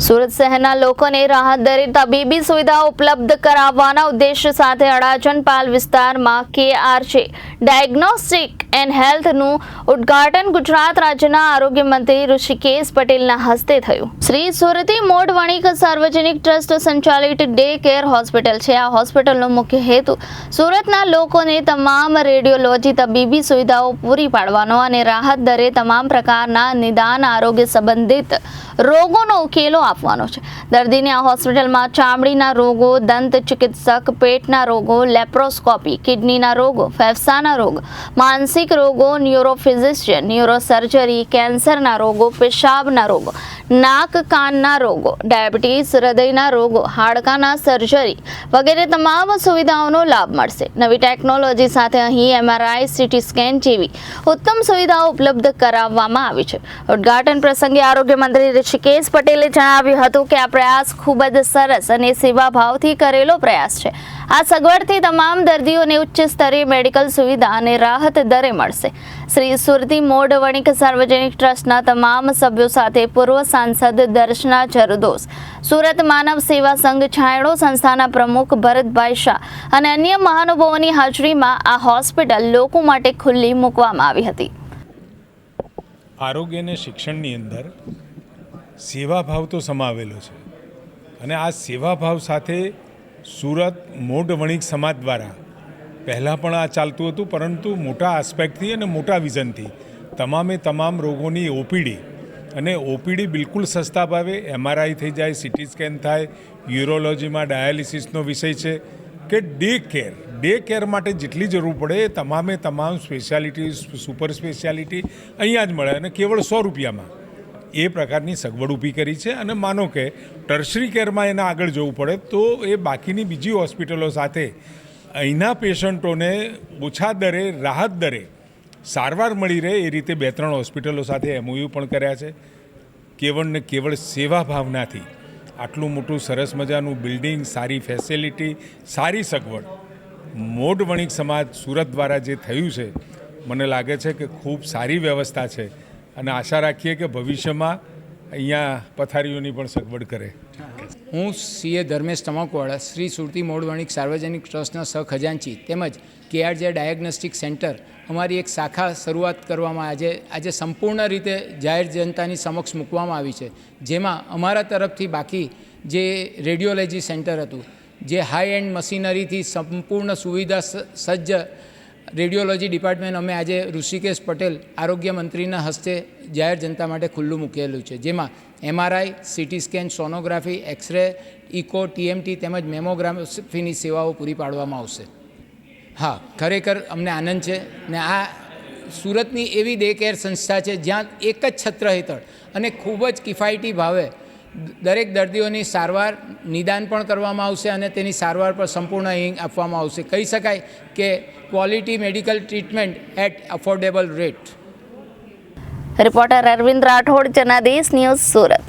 સુરત શહેરના લોકોને રાહત દરે તબીબી સુવિધાઓ ઉપલબ્ધ કરાવવાના ઉદ્દેશ્ય સાથે અડાજણ પાલ વિસ્તારમાં છે. ડાયગ્નોસ્ટિક એન્ડ હેલ્થનું ઉદ્ઘાટન ગુજરાત રાજ્યના આરોગ્ય મંત્રી ઋષિકેશ પટેલના હસ્તે થયું. શ્રી સુરતી મોઢ વણિક સાર્વજનિક ટ્રસ્ટ સંચાલિત ડે કેર હોસ્પિટલ છે. આ હોસ્પિટલનો મુખ્ય હેતુ સુરતના લોકોને તમામ રેડિયોલોજી તબીબી સુવિધાઓ પૂરી પાડવાનો અને રાહત દરે તમામ પ્રકારના નિદાન આરોગ્ય સંબંધિત રોગોનો ઉકેલો આપવાનો છે. દર્દીને આ હોસ્પિટલમાં ચામડીના રોગો, દંત ચિકિત્સક, પેટના રોગો, લેપ્રોસ્કોપી, કિડનીના રોગો, ફેફસાના રોગ, માનસિક રોગો ન્યુરોફિઝિશિયન ન્યુરોસર્જરી કેન્સરના રોગો, પેશાબના રોગો, નાક કાનના રોગો ડાયાબિટીસ હૃદયના રોગો, હાડકાના સર્જરી વગેરે તમામ સુવિધાઓનો લાભ મળશે. નવી ટેકનોલોજી સાથે અહીં એમઆરઆઈ સીટી સ્કેન જેવી ઉત્તમ સુવિધાઓ ઉપલબ્ધ કરાવવામાં આવી છે. ઉદ્ઘાટન પ્રસંગે આરોગ્ય મંત્રી ઋષિકેશ પટેલે જણાવ્યું હતું કે આ પ્રયાસ ખૂબ જ સરસ અને સેવાભાવથી કરેલો પ્રયાસ છે. આ સગવડથી તમામ દર્દીઓને ઉચ્ચ સ્તરે મેડિકલ સુવિધા અને રાહત દરે મળશે. શ્રી સુરતી મોડ વણિક સાર્વજનિક ટ્રસ્ટના તમામ સભ્યો સાથે પૂર્વ સાંસદ દર્શના જરદોસ, સુરત માનવ સેવા સંઘ છાંયડો સંસ્થાના પ્રમુખ ભરતભાઈ શાહ અને અન્ય મહાનુભાવોની હાજરીમાં આ હોસ્પિટલ લોકો માટે ખુલ્લી મૂકવામાં આવી હતી. આરોગ્ય શિક્ષણની અંદર સેવાભાવ તો સમાવેલો છે અને આ સેવાભાવ સાથે સુરત મોઢ વણિક સમાજ દ્વારા પહેલાં પણ આ ચાલતું હતું, પરંતુ મોટા આસ્પેક્ટથી અને મોટા વિઝનથી તમામે તમામ રોગોની ઓપીડી. અને ઓપીડી બિલકુલ સસ્તા ભાવે એમઆરઆઈ થઈ જાય સિટી સ્કેન થાય યુરોલોજીમાં ડાયાલિસિસનો વિષય છે, કે ડે કેર ડે કેર માટે જેટલી જરૂર પડે એ તમામે તમામ સ્પેશિયાલિટી સુપર સ્પેશિયાલિટી અહીંયા જ મળે, અને કેવળ સો રૂપિયામાં. એ પ્રકારની સગવડ ઊભી કરી છે, અને માનો કે ટર્શરી કેરમાં એના આગળ જવું પડે, તો એ બાકીની બીજી હોસ્પિટલો સાથે અહીંના પેશન્ટોને ઓછા દરે, રાહત દરે સારવાર મળી રહે એ રીતે બે ત્રણ હોસ્પિટલો સાથે એમઓયુ પણ કર્યા છે. કેવળ ને કેવળ સેવા ભાવનાથી આટલું મોટું સરસ મજાનું બિલ્ડિંગ, સારી ફેસિલિટી, સારી સગવડ, મોઢ વણિક સમાજ સુરત દ્વારા જે થયું છે, મને લાગે છે કે ખૂબ સારી વ્યવસ્થા છે. અને આશા રાખીએ કે ભવિષ્યમાં અહીંયા પથારીઓની પણ સગવડ કરે. હું સીએ ધર્મેશ તમાકુવાળા, શ્રી સુરતી મોડવણિક સાર્વજનિક ટ્રસ્ટના સહખજાનચી તેમજ કેઆરજે ડાયગ્નોસ્ટિક સેન્ટર અમારી એક શાખા શરૂઆત કરવામાં આજે આજે સંપૂર્ણ રીતે જાહેર જનતાની સમક્ષ મૂકવામાં આવી છે. જેમાં અમારા તરફથી બાકી જે રેડિયોલોજી સેન્ટર હતું, જે હાઈ એન્ડ મશીનરીથી સંપૂર્ણ સુવિધા સજ્જ રેડિયોલોજી ડિપાર્ટમેન્ટ અમે આજે ઋષિકેશ પટેલ, આરોગ્ય મંત્રીના હસ્તે જાહેર જનતા માટે ખુલ્લું મૂકેલું છે. જેમાં MRI, CT scan, sonography, x ray, echo, TMT તેમજ મેમોગ્રાફીની સેવાઓ પૂરી પાડવામાં આવશે. હા, ખરેખર અમને આનંદ છે ને આ સુરતની એવી ડે કેર સંસ્થા છે જ્યાં એક જ છત્ર હેઠળ અને ખૂબ જ કિફાયતી ભાવે દરેક દર્દીઓની સારવાર નિદાન પણ કરવામાં આવશે અને તેની સારવાર પર સંપૂર્ણ અહીં આપવામાં આવશે. કહી શકાય કે quality medical treatment at affordable rate reporter Arvind Rathod Janadesh news Surat